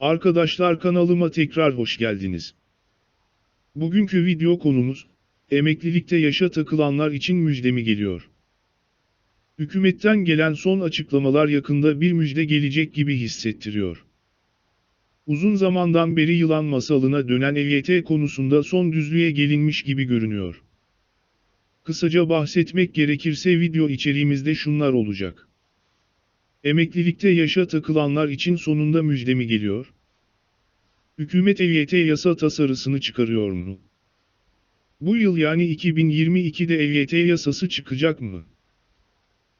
Arkadaşlar kanalıma tekrar hoş geldiniz. Bugünkü video konumuz, emeklilikte yaşa takılanlar için müjdemi geliyor. Hükümetten gelen son açıklamalar yakında bir müjde gelecek gibi hissettiriyor. Uzun zamandan beri yılan masalına dönen EYT konusunda son düzlüğe gelinmiş gibi görünüyor. Kısaca bahsetmek gerekirse video içeriğimizde şunlar olacak. Emeklilikte yaşa takılanlar için sonunda müjdemi geliyor. Hükümet EYT yasa tasarısını çıkarıyor mu? Bu yıl yani 2022'de EYT yasası çıkacak mı?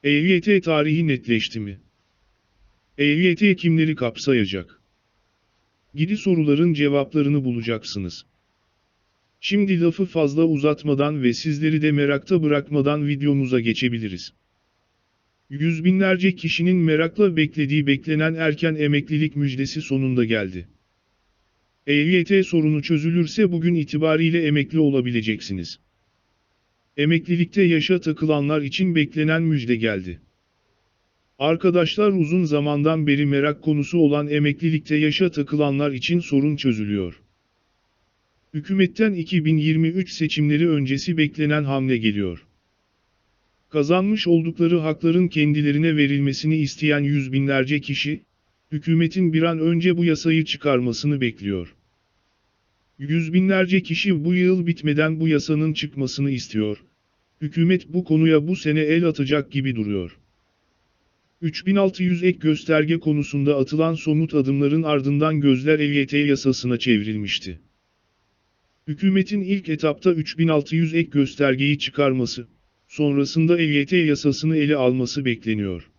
EYT tarihi netleşti mi? EYT kimleri kapsayacak? Gibi soruların cevaplarını bulacaksınız. Şimdi lafı fazla uzatmadan ve sizleri de merakta bırakmadan videomuza geçebiliriz. Yüz binlerce kişinin merakla beklediği beklenen erken emeklilik müjdesi sonunda geldi. EYT sorunu çözülürse bugün itibariyle emekli olabileceksiniz. Emeklilikte yaşa takılanlar için beklenen müjde geldi. Arkadaşlar uzun zamandan beri merak konusu olan emeklilikte yaşa takılanlar için sorun çözülüyor. Hükümetten 2023 seçimleri öncesi beklenen hamle geliyor. Kazanmış oldukları hakların kendilerine verilmesini isteyen yüz binlerce kişi, hükümetin bir an önce bu yasayı çıkarmasını bekliyor. Yüz binlerce kişi bu yıl bitmeden bu yasanın çıkmasını istiyor. Hükümet bu konuya bu sene el atacak gibi duruyor. 3600 ek gösterge konusunda atılan somut adımların ardından gözler EYT yasasına çevrilmişti. Hükümetin ilk etapta 3600 ek göstergeyi çıkarması, sonrasında EYT yasasını ele alması bekleniyor.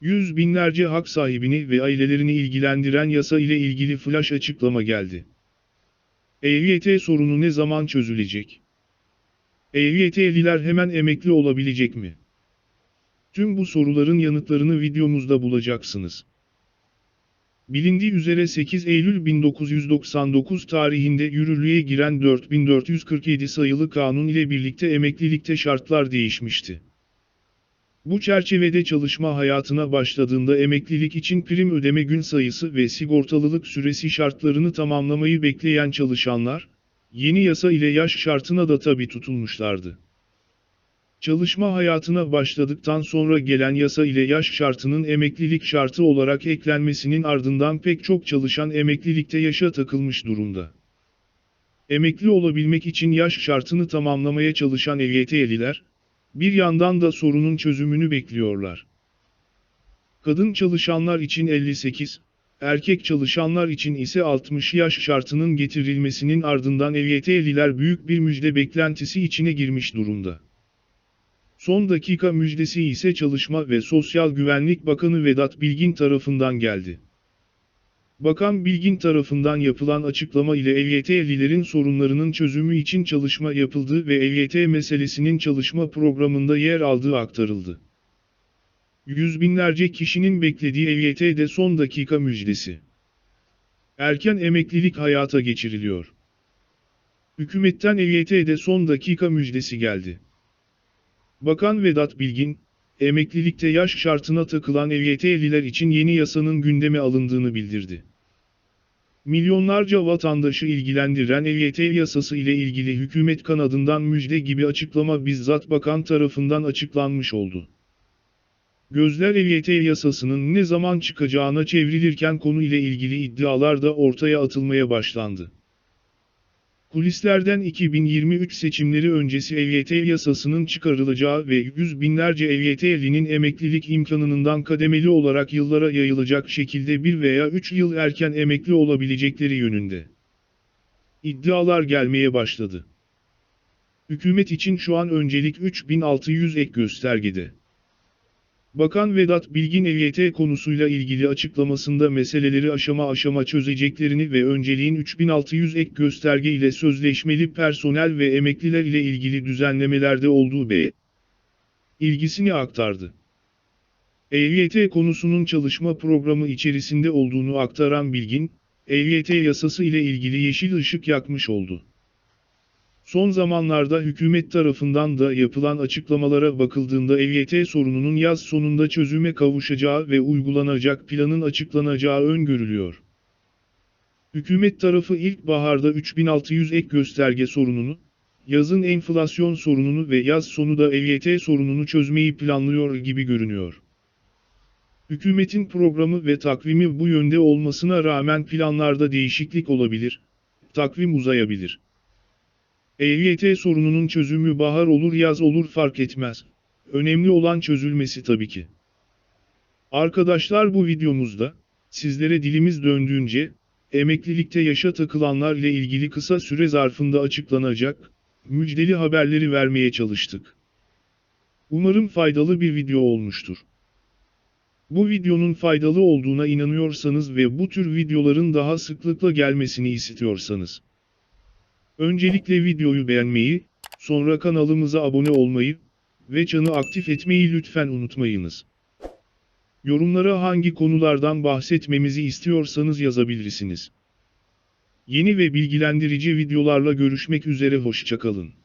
Yüz binlerce hak sahibini ve ailelerini ilgilendiren yasa ile ilgili flash açıklama geldi. EYT sorunu ne zaman çözülecek? EYT'liler hemen emekli olabilecek mi? Tüm bu soruların yanıtlarını videomuzda bulacaksınız. Bilindiği üzere 8 Eylül 1999 tarihinde yürürlüğe giren 4447 sayılı kanun ile birlikte emeklilikte şartlar değişmişti. Bu çerçevede çalışma hayatına başladığında emeklilik için prim ödeme gün sayısı ve sigortalılık süresi şartlarını tamamlamayı bekleyen çalışanlar, yeni yasa ile yaş şartına da tabi tutulmuşlardı. Çalışma hayatına başladıktan sonra gelen yasa ile yaş şartının emeklilik şartı olarak eklenmesinin ardından pek çok çalışan emeklilikte yaşa takılmış durumda. Emekli olabilmek için yaş şartını tamamlamaya çalışan EYT'liler, bir yandan da sorunun çözümünü bekliyorlar. Kadın çalışanlar için 58, erkek çalışanlar için ise 60 yaş şartının getirilmesinin ardından EYT'liler büyük bir müjde beklentisi içine girmiş durumda. Son dakika müjdesi ise Çalışma ve Sosyal Güvenlik Bakanı Vedat Bilgin tarafından geldi. Bakan Bilgin tarafından yapılan açıklama ile EYT'lilerin sorunlarının çözümü için çalışma yapıldığı ve EYT meselesinin çalışma programında yer aldığı aktarıldı. Yüz binlerce kişinin beklediği EYT'de son dakika müjdesi. Erken emeklilik hayata geçiriliyor. Hükümetten EYT'de son dakika müjdesi geldi. Bakan Vedat Bilgin, emeklilikte yaş şartına takılan EYT'liler için yeni yasanın gündeme alındığını bildirdi. Milyonlarca vatandaşı ilgilendiren EYT yasası ile ilgili hükümet kanadından müjde gibi açıklama bizzat bakan tarafından açıklanmış oldu. Gözler EYT yasasının ne zaman çıkacağına çevrilirken konu ile ilgili iddialar da ortaya atılmaya başlandı. Kulislerden 2023 seçimleri öncesi EYT yasasının çıkarılacağı ve yüz binlerce EYT'linin emeklilik imkanından kademeli olarak yıllara yayılacak şekilde bir veya üç yıl erken emekli olabilecekleri yönünde. İddialar gelmeye başladı. Hükümet için şu an öncelik 3600 ek göstergede. Bakan Vedat Bilgin EYT konusuyla ilgili açıklamasında meseleleri aşama aşama çözeceklerini ve önceliğin 3600 ek gösterge ile sözleşmeli personel ve emekliler ile ilgili düzenlemelerde olduğu be ilgisini aktardı. EYT konusunun çalışma programı içerisinde olduğunu aktaran Bilgin, EYT yasası ile ilgili yeşil ışık yakmış oldu. Son zamanlarda hükümet tarafından da yapılan açıklamalara bakıldığında EYT sorununun yaz sonunda çözüme kavuşacağı ve uygulanacak planın açıklanacağı öngörülüyor. Hükümet tarafı ilkbaharda 3600 ek gösterge sorununu, yazın enflasyon sorununu ve yaz sonu da EYT sorununu çözmeyi planlıyor gibi görünüyor. Hükümetin programı ve takvimi bu yönde olmasına rağmen planlarda değişiklik olabilir, takvim uzayabilir. EYT sorununun çözümü bahar olur yaz olur fark etmez. Önemli olan çözülmesi tabii ki. Arkadaşlar bu videomuzda, sizlere dilimiz döndüğünce, emeklilikte yaşa takılanlar ile ilgili kısa süre zarfında açıklanacak, müjdeli haberleri vermeye çalıştık. Umarım faydalı bir video olmuştur. Bu videonun faydalı olduğuna inanıyorsanız ve bu tür videoların daha sıklıkla gelmesini istiyorsanız, öncelikle videoyu beğenmeyi, sonra kanalımıza abone olmayı ve çanı aktif etmeyi lütfen unutmayınız. Yorumlara hangi konulardan bahsetmemizi istiyorsanız yazabilirsiniz. Yeni ve bilgilendirici videolarla görüşmek üzere hoşçakalın.